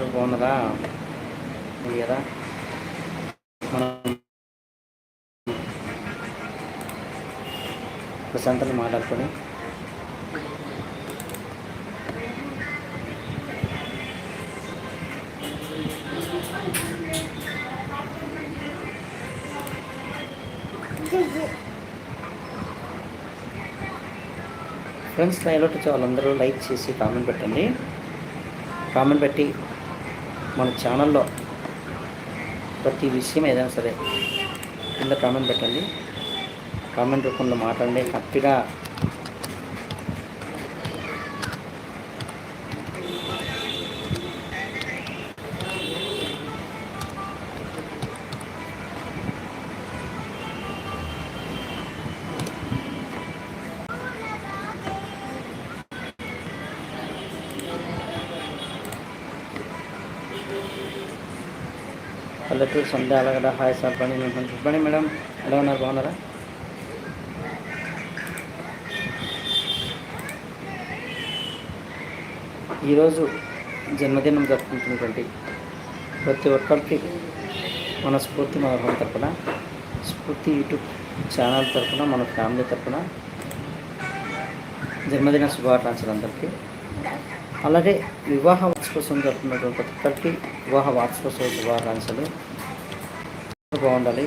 ఉన్నారు బాగున్నారా? కదా మనం ప్రశాంతంగా మాట్లాడుకొని ఫ్రెండ్స్ లైవ్లో వచ్చే వాళ్ళందరూ లైక్ చేసి కామెంట్ పెట్టండి. కామెంట్ పెట్టి మన ఛానల్లో ప్రతి విషయం ఏదైనా సరే కింద కామెంట్ పెట్టండి. కామెంట్ రూపంలో మాట్లాడండి. హ్యాపీగా బిడ్డ అలాగడా హాయ్ సార్ పని చెప్పండి మేడం. ఎలా ఉన్నారు? బాగున్నారా? ఈరోజు జన్మదినం జరుపుకుంటున్నటువంటి ప్రతి ఒక్కరికి మన స్ఫూర్తి మన తరపున స్ఫూర్తి యూట్యూబ్ ఛానల్ తరపున మన ఫ్యామిలీ తరపున జన్మదిన శుభాకాంక్షలు అందరికీ. అలాగే వివాహ వార్షికోత్సవం జరుపుకున్నటువంటి ప్రతి ఒక్కరికి వివాహ వార్షికోత్సవ శుభాకాంక్షలు. బాగుండాలి.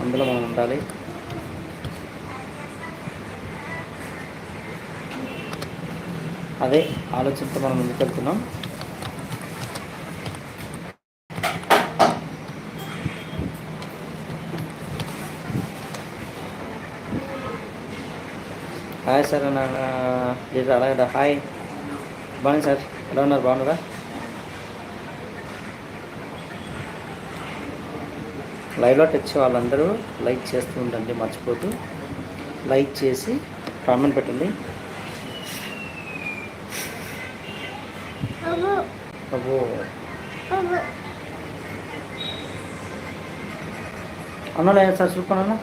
అందులో మనం ఉండాలి. అదే ఆలోచనతో మనం ముందుకెళ్తున్నాం. హాయ్ సార్ లేదు అలాగే హాయ్. బాగుంది సార్. ఎలా ఉన్నారు? బాగున్నారా? లైవ్లో టచ్ వాళ్ళందరూ లైక్ చేస్తూ ఉండండి మర్చిపోతూ. లైక్ చేసి కామెంట్ పెట్టండి. అబ్బో అన్న లేదు సార్ చూసుకోండి అన్న.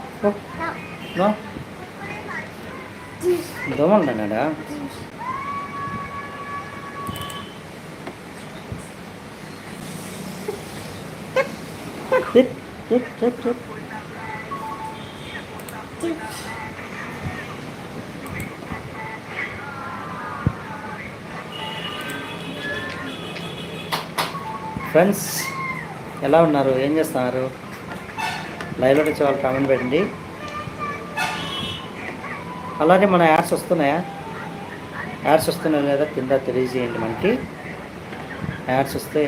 దోమలు అన్నాడా Hit, hit, hit, ఫ్రెండ్స్ ఎలా ఉన్నారు? ఏం చేస్తున్నారు? లైవ్లో వచ్చే వాళ్ళు కామెంట్ పెట్టండి. అలానే మన యాడ్స్ వస్తున్నాయా? యాడ్స్ వస్తున్నాయి లేదా కింద తెలియజేయండి మనకి. యాడ్స్ వస్తే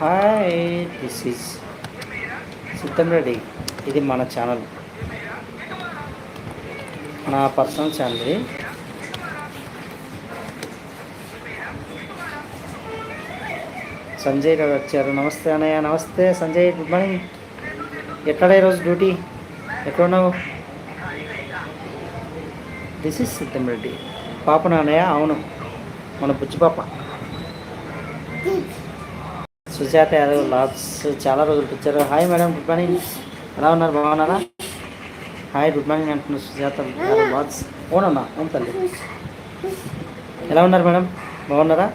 హాయ్ దిస్ ఈజ్ సిద్ధం రెడ్డి ఇది మన ఛానల్ నా పర్సనల్ ఛానల్ ఇది. సంజయ్ గారు వచ్చారు. నమస్తే అన్నయ్య నమస్తే సంజయ్ గుడ్ మార్నింగ్ ఎక్కడ ఈరోజు డ్యూటీ ఎక్కడున్నావు దిస్ ఇస్ సిద్ధం రెడ్డి పాప నాన్నయ్య అవును. మన బుజ్జి పాప. సుజాత యాదవ్ లాబ్స్ చాలా రోజులు వచ్చారు హాయ్ మేడం గుడ్ మార్నింగ్ ఎలా ఉన్నారు? బాగున్నారా? హాయ్ గుడ్ మార్నింగ్ అంటున్నారు సుజాత యాదవ్ లాబ్స్. ఓనన్నా అవును తల్లి. ఎలా ఉన్నారు మేడం బాగున్నారా?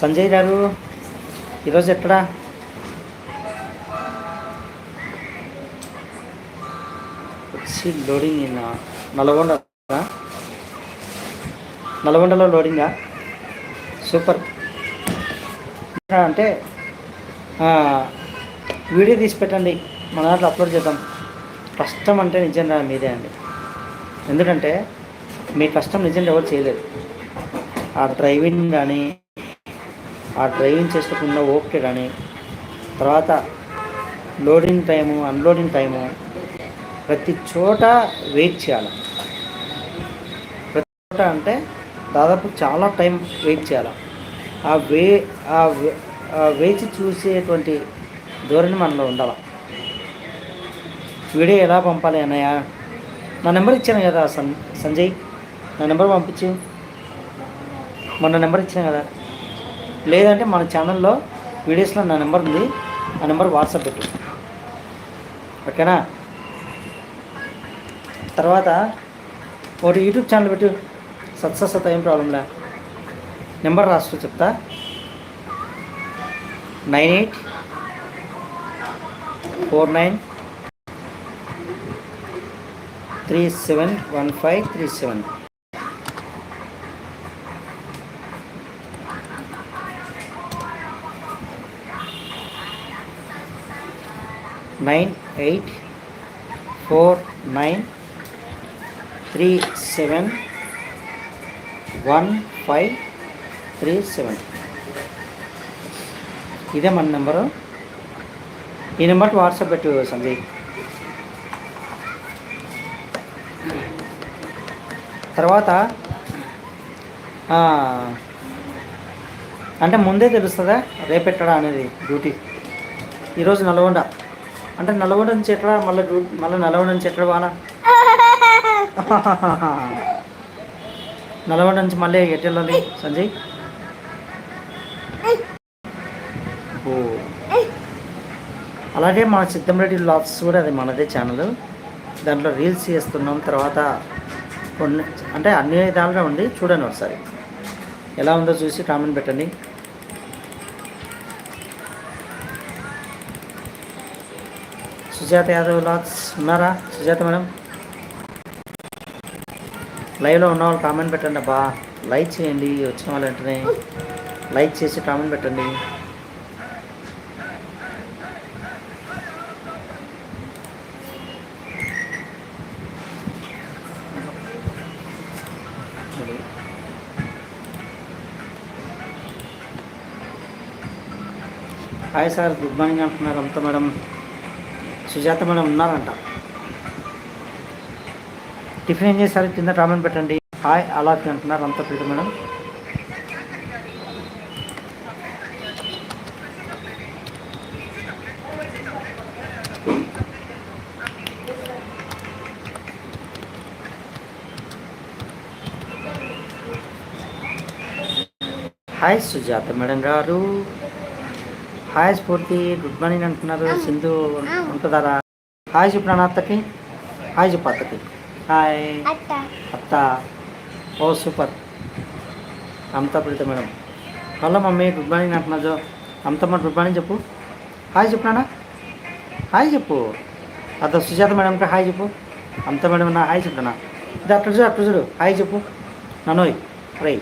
సంజయ్ గారు ఈరోజు ఎక్కడా? వచ్చి లోడింగ్ నల్గొండ నల్గొండలో లోడింగా సూపర్ అంటే వీడియో తీసి పెట్టండి. మన దాంట్లో అప్లోడ్ చేద్దాం. కష్టం అంటే నిజంగా మీదే అండి. ఎందుకంటే మీ కష్టం నిజంగా ఎవరు చేయలేదు. ఆ డ్రైవింగ్ కానీ ఆ డ్రైవింగ్ చేసుకున్న ఓకే కానీ తర్వాత లోడింగ్ టైము అన్లోడింగ్ టైము ప్రతి చోట వెయిట్ చేయాలి. ప్రతి చోట అంటే దాదాపు చాలా టైం వెయిట్ చేయాలి. ఆ వే ఆ వే- ఆ వేచి చూసేటువంటి ధోరణి మనలో ఉండాలి. వీడియో ఎలా పంపాలి అన్నయ్య? నా నెంబర్ ఇచ్చాను కదా సన్ సంజయ్. నా నెంబర్ పంపించు. మొన్న నెంబర్ ఇచ్చాను కదా. లేదంటే మన ఛానల్లో వీడియోస్లో నా నెంబర్ ఉంది. ఆ నెంబర్ వాట్సాప్ పెట్టు. ఓకేనా? తర్వాత ఒకటి యూట్యూబ్ ఛానల్ పెట్టు. సత్సత్ ఏం ప్రాబ్లంలే నెంబర్ రాస్తూ చెప్తా. Nine eight four nine three seven one five three seven. Nine eight four nine three seven one five three seven. ఇదే మన నెంబరు. ఈ నెంబర్కి వాట్సాప్ పెట్టు సంజయ్ తర్వాత అంటే ముందే తెలుస్తుందా? రేపెట్టడా అనేది డ్యూటీ. ఈరోజు నల్గొండ. అంటే నల్గొండ నుంచి ఎట్లా? మళ్ళీ డ్యూ మళ్ళీ నల్గొండ నుంచి ఎట్లా బాగా నల్గొండ నుంచి మళ్ళీ ఎటు వెళ్ళాలి సంజయ్ ఓ అలాగే మన సిద్ధంరెడ్డి లాగ్స్ కూడా అది మనదే ఛానల్ దాంట్లో రీల్స్ చేస్తున్నాం. తర్వాత కొన్ని అంటే అన్ని విధాలుగా ఉంది. చూడండి ఒకసారి. ఎలా ఉందో చూసి కామెంట్ పెట్టండి. సుజాత యాదవ్ లాగ్స్ ఉన్నారా? సుజాత మేడం? లైవ్లో ఉన్న వాళ్ళు కామెంట్ పెట్టండి అబ్బా. లైక్ చేయండి. వచ్చిన వాళ్ళు వెంటనే లైక్ చేసి కామెంట్ పెట్టండి. హాయ్ సార్ గుడ్ మార్నింగ్ అంటున్నారు. అంత మేడం సుజాత మేడం ఉన్నారంట. టిఫిన్ ఏం చేశారు? కింద కామెంట్ పెట్టండి. హాయ్ అలాఫీ అంటున్నారు. అంత Preethi madam. Hi Sujata madam గారు. హాయ్ స్ఫూర్తి గుడ్ మార్నింగ్ అంటున్నారు. సింధు ఉంటుందారా? హాయ్ చెప్పు నాన్న అత్తకి హాయ్ చెప్పు అత్తకి హాయ్. అత్త. ఓ super. అమతా Preetha madam. Hello mummy good morning అంటున్నారు అమతమ్మ గుడ్ మార్నింగ్ చెప్పు. హాయ్ చెప్పు నాన్న హాయ్ చెప్పు. అత్త సుజాత మేడంకి హాయ్ చెప్పు. అమత మేడం నా హాయ్ చెప్పు నాన్న ఇది అట్లా చూడు అట్లా చూడు. హాయ్ చెప్పు. నన్నోయ్ రే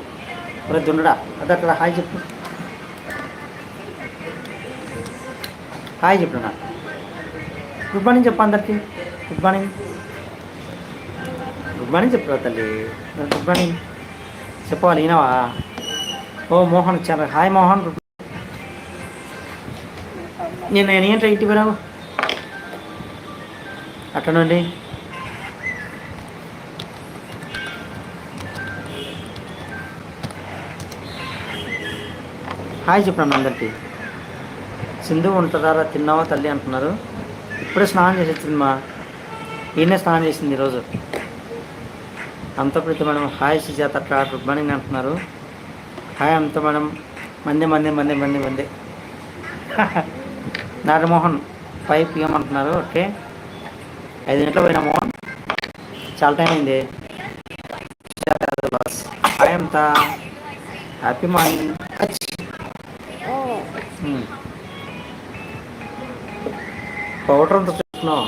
రే దుండడా. అది అట్లా హాయ్ చెప్పు. హాయ్ చెప్పు గుడ్ మార్నింగ్ చెప్పు అందరికీ. Good morning. గుడ్ మార్నింగ్ చెప్పు తల్లి. Good morning. చెప్పవాలి ఈయనవా ఓ మోహన్ చాలా హాయ్ మోహన్. గుడ్ నేను నేను ఏంటో ఇంటికి పోయినావు? అట్టనండి నుండి? హాయ్ చెప్పండి అందరికీ. సింధు ఉంటుందారా తిన్నావా తల్లి అంటున్నారు. ఇప్పుడే స్నానం చేసి వచ్చింది మా ఈయనే స్నానం చేసింది ఈరోజు. అంత ప్రీతి మేడం హాయ్ సుజాత అట్లా గుడ్ మార్నింగ్ అంటున్నారు. హాయ్ అంత మేడం మంది మంది మంది మంది మంది. నాగమోహన్ ఫైవ్ పిఎం అంటున్నారు ఓకే. ఐదు గంటలు పోయినా మోహన్. చాలా టైం అయింది. హాయ్ అంత హ్యాపీ మార్నింగ్ పౌడర్ అంతా చూస్తున్నావు?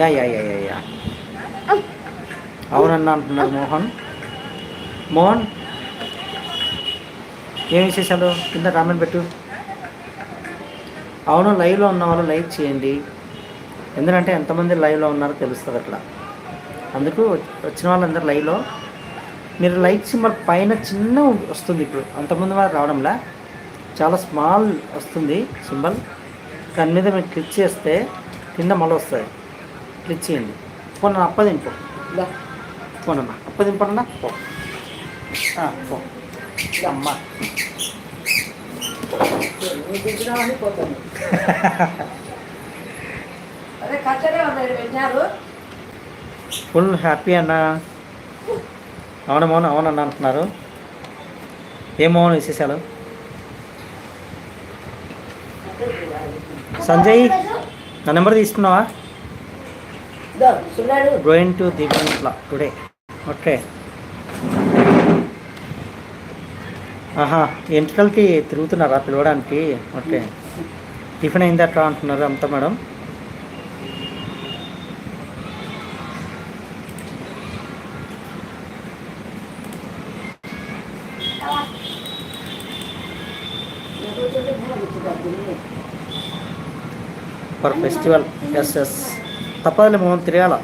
Yeah yeah yeah yeah yeah అవునన్నా అంటున్నారు మోహన్. మోహన్ ఏం విశేషాలు? కింద కామెంట్ పెట్టు. అవును లైవ్లో ఉన్న వాళ్ళు లైక్ చేయండి. ఎందుకంటే ఎంతమంది లైవ్లో ఉన్నారో తెలుస్తుంది అట్లా. అందుకు వచ్చిన వాళ్ళందరూ లైవ్లో మీరు లైక్ సింబల్ పైన చిన్న వస్తుంది ఇప్పుడు. అంతమంది వాళ్ళు రావడంలా? చాలా స్మాల్ వస్తుంది సింబల్. దాని మీద మీరు క్లిక్ చేస్తే కింద మళ్ళీ వస్తుంది క్లిక్ చేయండి. పోనా అప్పదింపు పోనమ్మా అప్పదింపన్నా పో. ఆ, పో. అమ్మా. ఫుల్ హ్యాపీ అన్న. అవును మౌన అవునన్న అంటున్నారు. ఏం మౌన విశేషాలు? సంజయ్ నా నెంబర్ తీసుకున్నావా? Going to the today okay ఆహా ఎంట్రల్కి తిరుగుతున్నారా పిలవడానికి? ఓకే టిఫిన్ అయిందట్లా అంటున్నారు అంతా madam. Festival yes yes. తప్పదులే Mohan తిరగాల.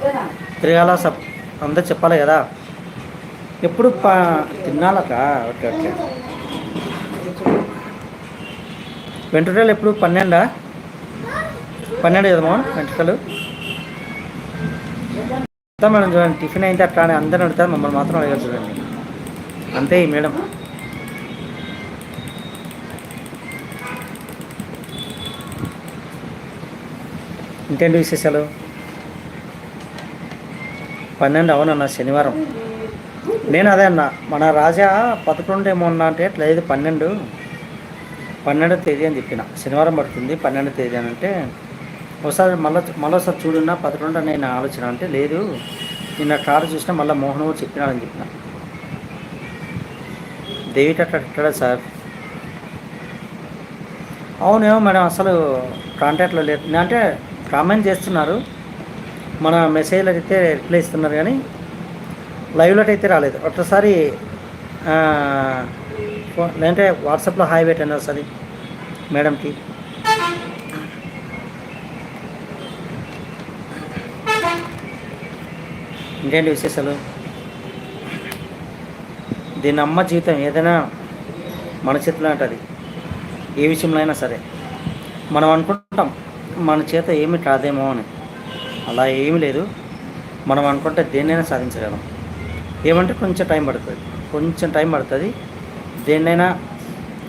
తిరగాల సప్ అందరు చెప్పాలి కదా. ఎప్పుడు ప తినాలక ఓకే ఓకే. వెంట్రుకలు ఎప్పుడు? పన్నెండా? పన్నెండు కదా మోహన్ వెంట్రుకలు? అంతా మేడం చూడండి టిఫిన్ అయితే అట్లా అందరిని అందరూ అడుగుతారు మమ్మల్ని మాత్రం అడగారు చూడండి. అంతే ఈ మేడం. ఇంకేంటి విశేషాలు? పన్నెండు అవునన్నా శనివారం. నేను అదే అన్న మన రాజా పదకొండు ఏమో ఉన్నా అంటే లేదు పన్నెండు? పన్నెండో తేదీ అని చెప్పిన. శనివారం పడుతుంది పన్నెండో తేదీ అని అంటే ఒకసారి మళ్ళీ మళ్ళీసారి చూడున్నా పదకొండు నేను ఆలోచన అంటే లేదు. నిన్న కారు చూసినా మళ్ళీ మోహన్ కూడా చెప్పినాడని చెప్పిన. దేవిట అట్లా సార్? అవునేమో మేడం అసలు కాంటాక్ట్లో లేదు. అంటే కామెంట్ చేస్తున్నారు. మన మెసేజ్లకు అయితే రిప్లై ఇస్తున్నారు కానీ లైవ్లోకి అయితే రాలేదు. ఒకసారి లేదంటే వాట్సాప్లో హాయ్ పెట్టండి ఒకసారి మేడంకి. ఇంకేంటి విశేషాలు? దీని అమ్మ జీవితం ఏదైనా మన చేతిలో ఉంటుంది. ఏ విషయంలో అయినా సరే. మనం అనుకుంటాం. మన చేత ఏమి కాదేమో అని. అలా ఏమీ లేదు. మనం అనుకుంటే దేన్నైనా సాధించగలం. ఏమంటే కొంచెం టైం పడుతుంది. కొంచెం టైం పడుతుంది. దేన్నైనా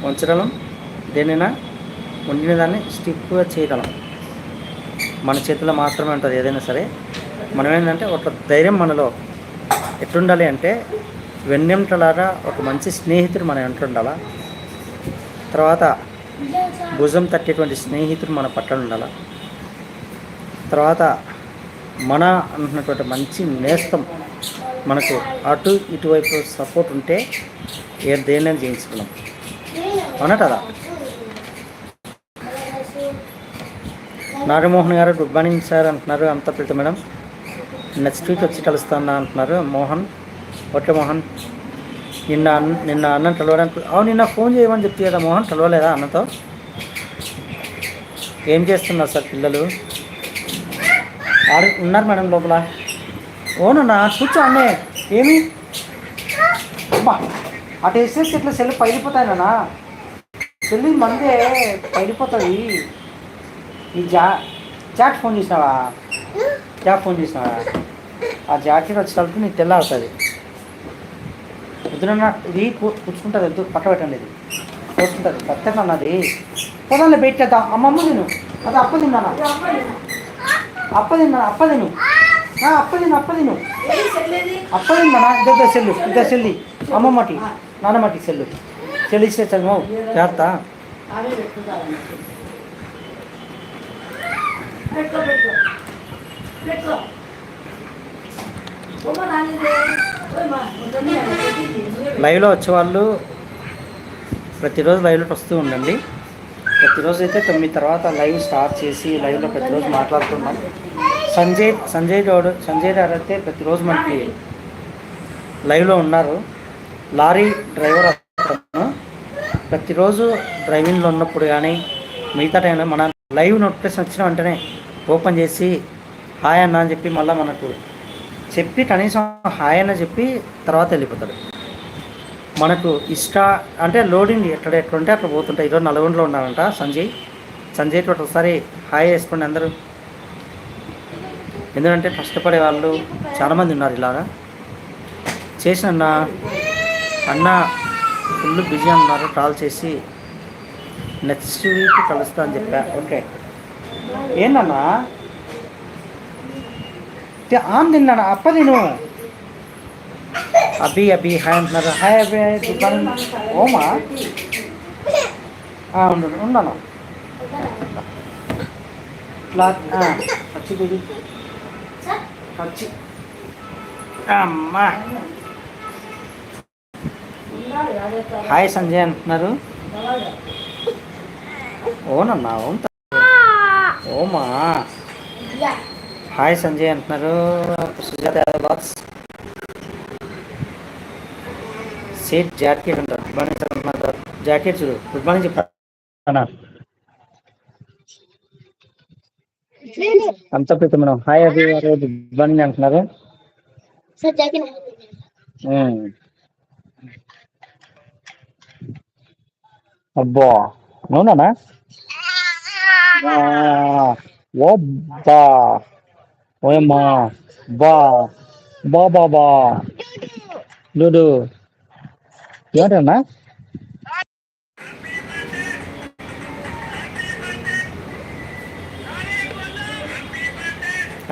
ఉంచగలం. దేన్నైనా ఉండిన దాన్ని స్టిక్గా చేయగలం. మన చేతిలో మాత్రమే ఉంటుంది ఏదైనా సరే. మనం ఏంటంటే ఒక ధైర్యం మనలో ఎట్లుండాలి అంటే వెన్నెంటలాగా ఒక మంచి స్నేహితుడు మన ఎంటుండాలా తర్వాత భుజం తట్టేటువంటి స్నేహితుడు మన పట్ల ఉండాలి? తర్వాత మన అంటున్నటువంటి మంచి నేస్తం మనకు అటు ఇటువైపు సపోర్ట్ ఉంటే ఏ దేన్నైనా చేయించుకున్నాం అవునట అలా? నాగమోహన్ గారు గుడ్ మార్నింగ్ సార్ అంటున్నారు. అంత పెద్ద మేడం. నెక్స్ట్ వీక్ వచ్చి కలుస్తాను అంటున్నారు. మోహన్. ఓకే మోహన్. నిన్న అన్న నిన్న అన్నం కలవడానికి అవును నిన్న ఫోన్ చేయమని చెప్తే కదా మోహన్ కలవలేదా అన్నతో? ఏం చేస్తున్నారు సార్ పిల్లలు? ఆడు ఉన్నారు మేడం లోపల. ఓనన్నా కూర్చో అన్నే. ఏమి? అమ్మా అటు వేసేసి ఇట్లా సెల్ పైలిపోతాయన్నా సెల్ మందే పైలిపోతుంది ఈ జా జాట్ ఫోన్ చేసినావా? జాట్ ఫోన్ చేసినావా? ఆ జాకెట్ వచ్చేటప్పుడు నీకు తెల్ల అవుతుంది. పొద్దున ఇది పుచ్చుకుంటుంది వద్దు పక్క పెట్టండి ఇది పోసుకుంటుంది పచ్చడి అన్నది పొలంలో పెట్టేద్దా అమ్మమ్మ తిను. అది అప్ప తిన్నాను అప్ప తిన్నాను అప్ప తిను. ఆ, అప్ప తిను అప్ప తిను. అప్ప తిన్నా ఇద్దరు సెల్లు ఇద్దరు సెల్లి. అమ్మమ్మటి నాన్నమ్మటి సెల్లు. సెల్లు ఇస్తే చదువు జాగ్రత్త. పెట్టుకో పెట్టుకో పెట్టుకో బొమ్మ నానిదే ఓయ్ మా ఉంటుంది అది పెట్టింది నువ్వే పెట్టు. లైవ్లో వచ్చేవాళ్ళు ప్రతిరోజు లైవ్లోకి వస్తూ ఉండండి. ప్రతిరోజు అయితే తొమ్మిది తర్వాత లైవ్ స్టార్ట్ చేసి లైవ్లో ప్రతిరోజు మాట్లాడుతున్నాం సంజయ్ సంజయ్ గౌడ్ సంజయ్ గారు అయితే ప్రతిరోజు మనకి లైవ్లో ఉన్నారు. లారీ డ్రైవర్ అతను ప్రతిరోజు డ్రైవింగ్లో ఉన్నప్పుడు కానీ మిగతా టైంలో మన లైవ్ నోటిఫికేషన్ వచ్చిన వెంటనే ఓపెన్ చేసి హాయ్ అన్న అని చెప్పి మళ్ళీ మనకు చెప్పి కనీసం హాయ్ అని చెప్పి తర్వాత వెళ్ళిపోతాడు. మనకు ఇష్ట అంటే లోడింగ్ ఎక్కడ ఎక్కడ ఉంటే అక్కడ పోతుంటాయి. ఈరోజు నల్గొండలో ఉన్నారంట సంజయ్. సంజయ్ తోటి ఒకసారి హాయ్ వేసుకోండి అందరూ. ఎందుకంటే కష్టపడే వాళ్ళు చాలామంది ఉన్నారు ఇలాగా. చేసిన అన్న అన్న ఫుల్ బిజీ అన్నారు కాల్ చేసి నెక్స్ట్ వీక్ కలుస్తా అని చెప్పా. ఓకే. ఏంటన్నా తే- ఆన్ తిన్నాను అప్ప తిను అభి అభి హాయ్ అంటున్నారు హాయ్ అభి హాయ్ దుకాణం ఓమా ఆ, ఉండు ఉన్నాను క్లాత్ ఆ, పచ్చి బిడి పచ్చి అమ్మా హాయ్ సంజయ్ అంటున్నారు ఓనన్నా ఓం త- ఓమా హాయ్ సంజయ్ అంటున్నారు. సుజాత యాదవ్ బాక్స్? సేట్ జాకెట్ అంటారు. గుడ్ మార్నింగ్ సార్ అంటున్నారు జాకెట్ చూడు గుడ్ మార్నింగ్ చెప్పారు అంత ప్రీతి మేడం. హాయ్ గారు గుడ్ మార్నింగ్ అంటున్నారు. అబ్బా. అవునా ఓ బా ఓయమ్మా బా బా బా బా. లూడు. ఏంటన్నా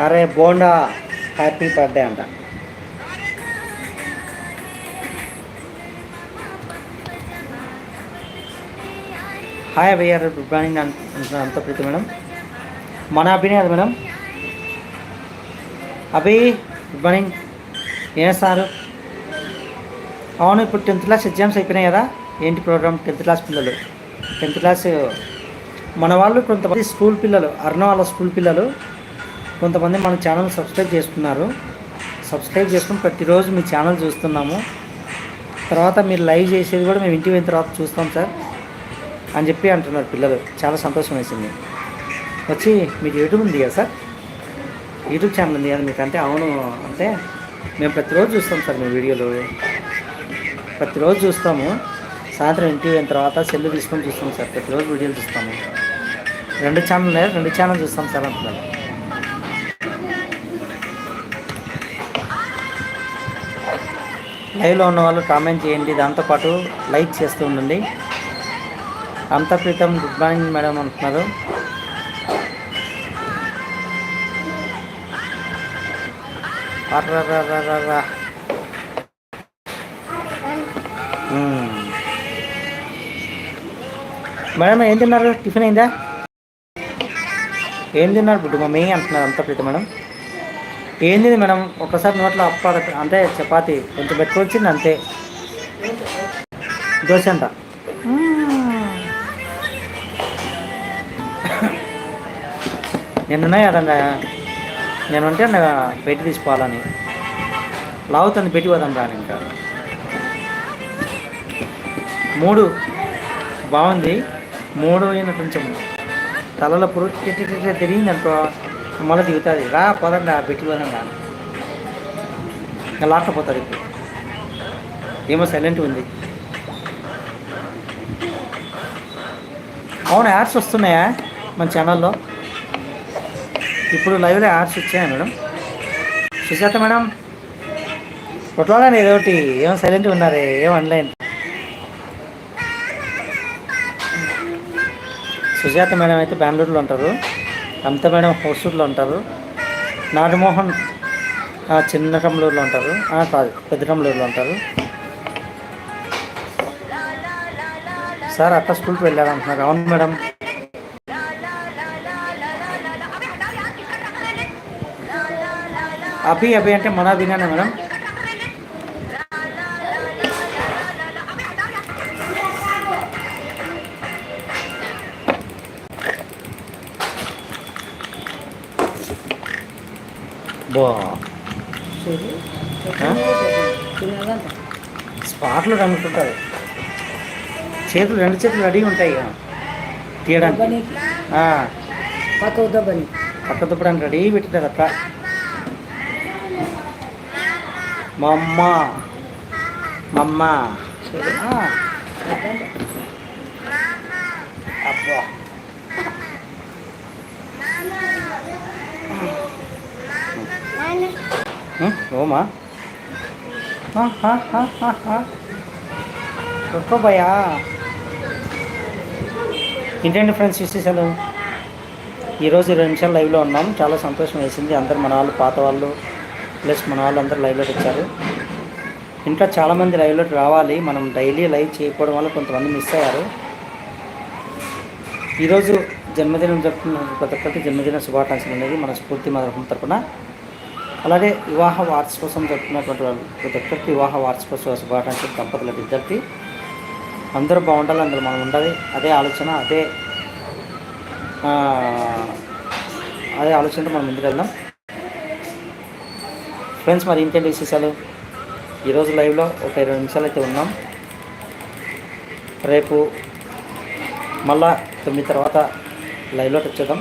అరే బోండా హ్యాపీ బర్త్డే అంట. హాయ్ అభయ్య గుడ్ మార్నింగ్ అంటున్నారు అంత ప్రీతి మేడం. మన అభినయాలు మేడం. అభి గుడ్ మార్నింగ్ ఏం సారు? అవును ఇప్పుడు టెన్త్ క్లాస్ ఎగ్జామ్స్ అయిపోయినాయి కదా. ఏంటి ప్రోగ్రామ్ టెన్త్ క్లాస్ పిల్లలు. టెన్త్ క్లాస్ మన వాళ్ళు కొంతమంది స్కూల్ పిల్లలు అర్ణ వాళ్ళ స్కూల్ పిల్లలు కొంతమంది మన ఛానల్ సబ్స్క్రైబ్ చేసుకున్నారు సబ్స్క్రైబ్ చేసుకుని ప్రతిరోజు మీ ఛానల్ చూస్తున్నాము. తర్వాత మీరు లైవ్ చేసేది కూడా మేము ఇంటికి పోయిన తర్వాత చూస్తాం సార్ అని చెప్పి అంటున్నారు పిల్లలు. చాలా సంతోషం వేసింది. వచ్చి మీకు యూట్యూబ్ ఉంది కదా సార్? యూట్యూబ్ ఛానల్ ఉంది కదా మీకు అంటే అవును. అంటే మేము ప్రతిరోజు చూస్తాం సార్ మీ వీడియోలు. ప్రతిరోజు చూస్తాము. సాయంత్రం ఇంటి అయిన తర్వాత సెల్ తీసుకొని చూస్తాం సార్. ప్రతిరోజు వీడియోలు చూస్తాము. రెండు ఛానల్ రెండు ఛానల్ చూస్తాం సార్ అంటున్నారు. లైవ్లో ఉన్న వాళ్ళు కామెంట్ చేయండి. దాంతోపాటు లైక్ చేస్తూ ఉండండి. అంత ప్రీతం గుడ్ మార్నింగ్ మేడం అంటున్నారు. అర్రర్రర్రర్ర. మేడం ఏం తిన్నారు? టిఫిన్ అయిందా? ఏం తిన్నారు? బుడ్డు మమ్మీ అంటున్నారు అంత ప్రీతం మేడం. ఏం తింది మేడం? ఒక్కసారి నోట్లో అప్పాడ అంటే చపాతి. కొంచెం పెట్టుకొచ్చింది అంతే. దోశ అంట. నిన్ననే కదంగా నేను అంటే పెట్టి తీసుకోవాలని. లావుతుంది పెట్టి పోదాం రాని ఇంకా. మూడు. బాగుంది. మూడు అయిన కొంచెం తలలో పురుగు టిట్టి తిరిగింది అనుకో మళ్ళీ దిగుతుంది. రా పోదండి పెట్టి పోదాం రా. ఇంకా లాక్కపోతుంది ఇప్పుడు. ఏమో సైలెంట్ ఉంది. అవును యాడ్స్ వస్తున్నాయా మన ఛానల్లో ఇప్పుడు లైవ్లో యాడ్స్ వచ్చాయా మేడం. సుజాత మేడం కొట్లాడని ఏదో ఒకటి ఏం సైలెంట్గా ఉన్నారే? ఏం ఆన్లైన్ సుజాత మేడం అయితే బెంగళూరులో ఉంటారు. అమిత మేడం హోసూరులో ఉంటారు. నాగమోహన్ చిన్న కమలూరులో ఉంటారు. కాదు పెద్ద కమలూరులో ఉంటారు. సార్ అక్క స్కూల్కి వెళ్ళారంటున్నారు అవును మేడం. అభి అభి అంటే మన అభినేనా మేడం. బా. స్పాట్లో రంగుతుంటుంది చేతులు రెండు చేతులు రెడీ ఉంటాయి తీయడానికి. ఆ, పక్క ఉద్దబని పక్క దుప్పడానికి రెడీ పెట్టారు అక్క మా అమ్మ మా అమ్మ ఆ, అబ్బా ఉం, ఓమా ఇంటండి ఫ్రెండ్స్ విశేషాలు? ఈరోజు ఇరవై నిమిషాలు లైవ్లో ఉన్నాం. చాలా సంతోషం వేసింది. అందరు మన వాళ్ళు పాత వాళ్ళు ప్లస్ మన వాళ్ళందరూ లైవ్లోకి వచ్చారు. ఇంకా చాలామంది లైవ్లోకి రావాలి. మనం డైలీ లైవ్ చేయకపోవడం వల్ల కొంతమంది మిస్ అయ్యారు. ఈరోజు జన్మదినం జరుపుకున్న ప్రతి ఒక్కరికి జన్మదిన శుభాకాంక్షలు అనేది మన స్ఫూర్తి మదనం తరపున అలాగే వివాహ వార్షికోత్సవం జరుపుకున్నటువంటి వాళ్ళు ప్రతి ఒక్కరికి వివాహ వార్షికోత్సవ శుభాకాంక్షలు దంపతుల విద్యార్థి అందరూ బాగుండాలి అందులో మనం ఉండాలి. అదే ఆలోచన అదే అదే ఆలోచనతో మనం ముందుకు వెళ్దాం ఫ్రెండ్స్ మరి ఇంకేంటి విశేషాలు? ఈరోజు లైవ్లో ఒక ఇరవై నిమిషాలు అయితే ఉన్నాం. రేపు మళ్ళా తొమ్మిది తర్వాత లైవ్లోకి వచ్చేద్దాం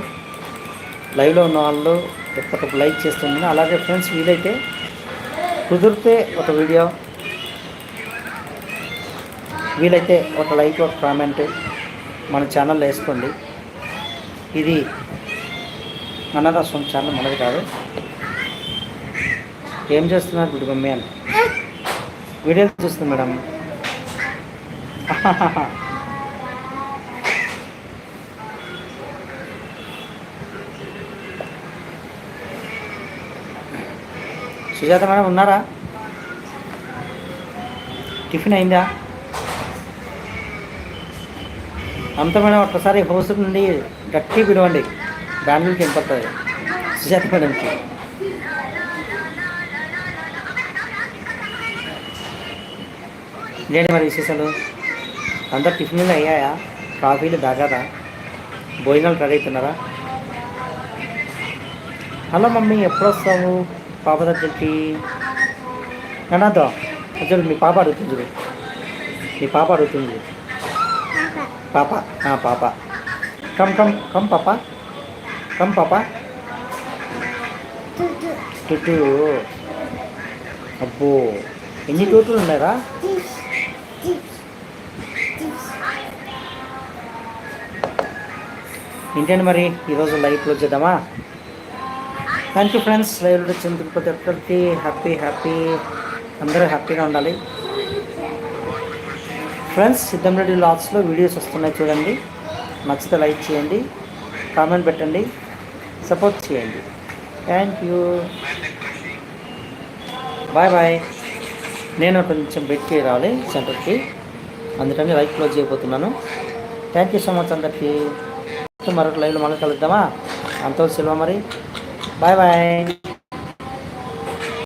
లైవ్లో ఉన్న వాళ్ళు ఎప్పటికప్పుడు లైక్ చేస్తుంది అలాగే ఫ్రెండ్స్ వీలైతే కుదిరితే ఒక వీడియో వీలైతే ఒక లైక్ ఒక కామెంట్ మన ఛానల్లో వేసుకోండి. ఇది అన్నదాసం ఛానల్ మనది కాదు. ఏం చేస్తున్నారు గుడి మమ్మీ అని వీడియోలు చూస్తుంది మేడం. సుజాత మేడం ఉన్నారా? టిఫిన్ అయిందా? అంత మేడం ఒక్కసారి హౌస్ నుండి గట్టి పిలవండి. బెంగళూరుకి వెళ్ళిపోతుంది సుజాత మేడంకి. ఇంకేంటి మరి విశేషాలు? అందరు టిఫిన్లు అయ్యాయా? కాఫీలు తాగారా? భోజనాలు రెడీ అవుతున్నారా? హలో మమ్మీ ఎప్పుడు వస్తావు పాప దగ్గరికి. అనాథో చూడు మీ పాప అడుగుతుంది మీ పాప అడుగుతుంది. పాప పాప. కమ్ కమ్ కమ్ పాప. కమ్ పాప. టుట్టు అబ్బో ఎన్ని టూటులు ఉన్నాయరా? ఏంటండి మరి ఈరోజు లైవ్ క్లోజ్ చేద్దామా? థ్యాంక్ యూ ఫ్రెండ్స్ లైవ్లో వచ్చిన ప్రతి ఒక్కరికి హ్యాపీ హ్యాపీ అందరూ హ్యాపీగా ఉండాలి. ఫ్రెండ్స్ సిద్ధంరెడ్డి లాగ్స్లో వీడియోస్ వస్తున్నాయి చూడండి. నచ్చితే లైక్ చేయండి. కామెంట్ పెట్టండి. సపోర్ట్ చేయండి. థ్యాంక్ యూ బాయ్ బాయ్ నేను కొంచెం బెట్కి రావాలి సెంటర్కి అందుకని లైక్ క్లోజ్ చేయబోతున్నాను. థ్యాంక్ యూ సో మచ్ అందరికీ. మరొక లైవ్లో మళ్ళీ కలుద్దామా? అంతవరకు సెలవు మరి. Bye bye.